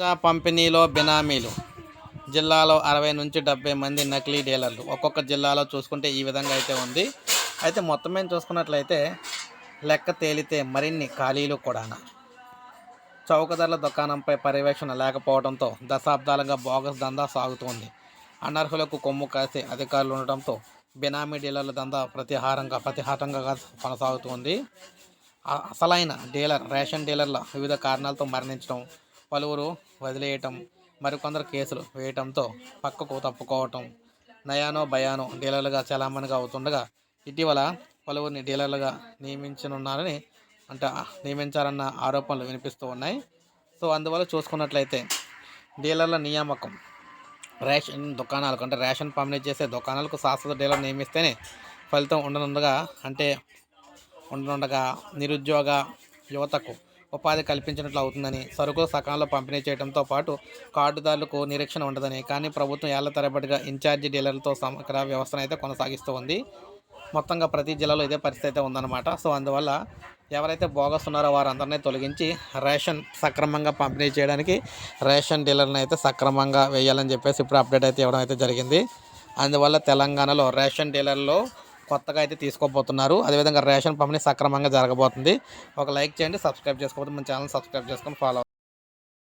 గా పంపిణీలో బినామీలు. జిల్లాలో అరవై నుంచి డెబ్బై మంది నకిలీ డీలర్లు. ఒక్కొక్క జిల్లాలో చూసుకుంటే ఈ విధంగా అయితే ఉంది. అయితే మొత్తం మేము చూసుకున్నట్లయితే లెక్క తేలితే మరిన్ని ఖాళీలు కూడా చౌకధరల దుకాణంపై పర్యవేక్షణ లేకపోవడంతో దశాబ్దాలుగా బోగస్ దందా సాగుతోంది. అనర్హులకు కొమ్ము కాసే అధికారులు ఉండటంతో బినామీ డీలర్ల దందా ప్రతిహారంగా ప్రతిహారంగా కొనసాగుతోంది. అసలైన డీలర్ రేషన్ డీలర్ల వివిధ కారణాలతో మరణించడం పలువురు వదిలేయటం మరికొందరు కేసులు వేయటంతో పక్కకు తప్పుకోవటం నయానో భయానో డీలర్లుగా చలామణిగా అవుతుండగా ఇటీవల పలువురిని డీలర్లుగా నియమించనున్నారని అంటే నియమించారన్న ఆరోపణలు వినిపిస్తూ ఉన్నాయి. సో అందువల్ల చూసుకున్నట్లయితే డీలర్ల నియామకం రేషన్ దుకాణాలకు అంటే రేషన్ పంపిణీ చేసే దుకాణాలకు శాశ్వత డీలర్ నియమిస్తేనే ఫలితం ఉండనుండగా అంటే ఉండనుండగా నిరుద్యోగ యువతకు ఉపాధి కల్పించినట్లు అవుతుందని సరుకులు సకాలంలో పంపిణీ చేయడంతో పాటు కార్డుదారులకు నిరీక్షణ ఉండదని. కానీ ప్రభుత్వం ఏళ్ళ తరబడిగా ఇన్ఛార్జి డీలర్లతో సమగ్ర వ్యవస్థను అయితే కొనసాగిస్తూ ఉంది. మొత్తంగా ప్రతి జిల్లాలో ఇదే పరిస్థితి అయితే ఉందన్నమాట. సో అందువల్ల ఎవరైతే బోగస్ ఉన్నారో వారందరినీ తొలగించి రేషన్ సక్రమంగా పంపిణీ చేయడానికి రేషన్ డీలర్ని అయితే సక్రమంగా వేయాలని చెప్పేసి ఇప్పుడు అప్డేట్ అయితే ఇవ్వడం అయితే జరిగింది. అందువల్ల తెలంగాణలో రేషన్ డీలర్లో కొత్తగా అయితే తీసుకోబోతున్నారు. అదేవిధంగా రేషన్ పంపిణీ సక్రమంగా జరగబోతుంది. ఒక లైక్ చేయండి సబ్స్క్రైబ్ చేసుకోబోతుంది మన ఛానల్ సబ్స్క్రైబ్ చేసుకొని ఫాలో